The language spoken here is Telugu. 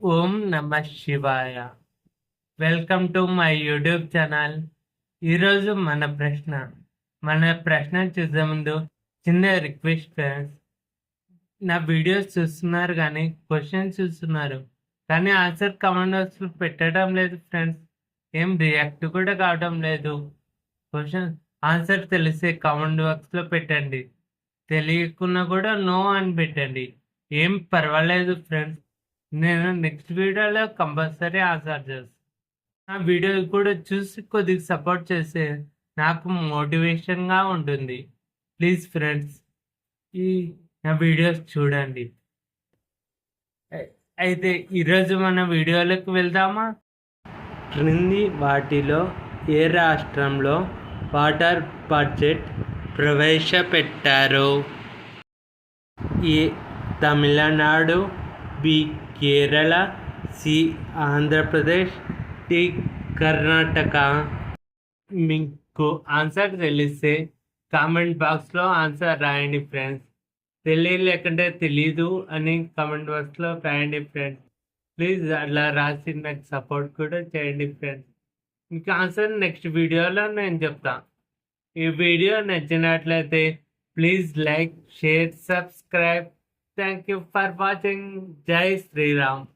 ఓం నమ శివాయ. Welcome to my YouTube channel ఈరోజు మన ప్రశ్న. మన ప్రశ్న చూసే ముందు చిన్న రిక్వెస్ట్ ఫ్రెండ్స్ నా వీడియోస్ చూస్తున్నారు కానీ క్వశ్చన్స్ చూస్తున్నారు. కానీ ఆన్సర్ కమెంట్ బాక్స్లో పెట్టడం లేదు ఫ్రెండ్స్ ఏం రియాక్ట్ కూడా కావడం లేదు. క్వశ్చన్ ఆన్సర్ తెలిసే కామెంట్ బాక్స్లో పెట్టండి. తెలియకున్నా కూడా నో అని పెట్టండి. ఏం పర్వాలేదు ఫ్రెండ్స్ నేను నెక్స్ట్ వీడియోలో కంపల్సరీ ఆన్సర్ చేస్తాను నా వీడియో కూడా చూసి కొద్దిగా సపోర్ట్ చేస్తే నాకు మోటివేషన్గా ఉంటుంది. ప్లీజ్ ఫ్రెండ్స్ ఈ నా వీడియోస్ చూడండి. అయితే ఈరోజు మన వీడియోలకు వెళ్దామా? క్రింది వాటిలో ఏ రాష్ట్రంలో వాటర్ బడ్జెట్ ప్రవేశపెట్టారు? A Tamil Nadu B Kerala C Andhra Pradesh D Karnataka. మీకు ఆన్సర్ తెలిస్తే కామెంట్ బాక్స్లో ఆన్సర్ రాయండి ఫ్రెండ్స్. తెలియలేకుంటే తెలీదు అని కామెంట్ బాక్స్లో రాయండి ఫ్రెండ్స్. ప్లీజ్ అలా రాసి నాకు సపోర్ట్ కూడా చేయండి ఫ్రెండ్స్. ఇంకా ఆన్సర్ నెక్స్ట్ వీడియోలో నేను చెప్తాను ఈ వీడియో నచ్చినట్లయితే please like share subscribe. Thank you for watching. Jai Sri Ram.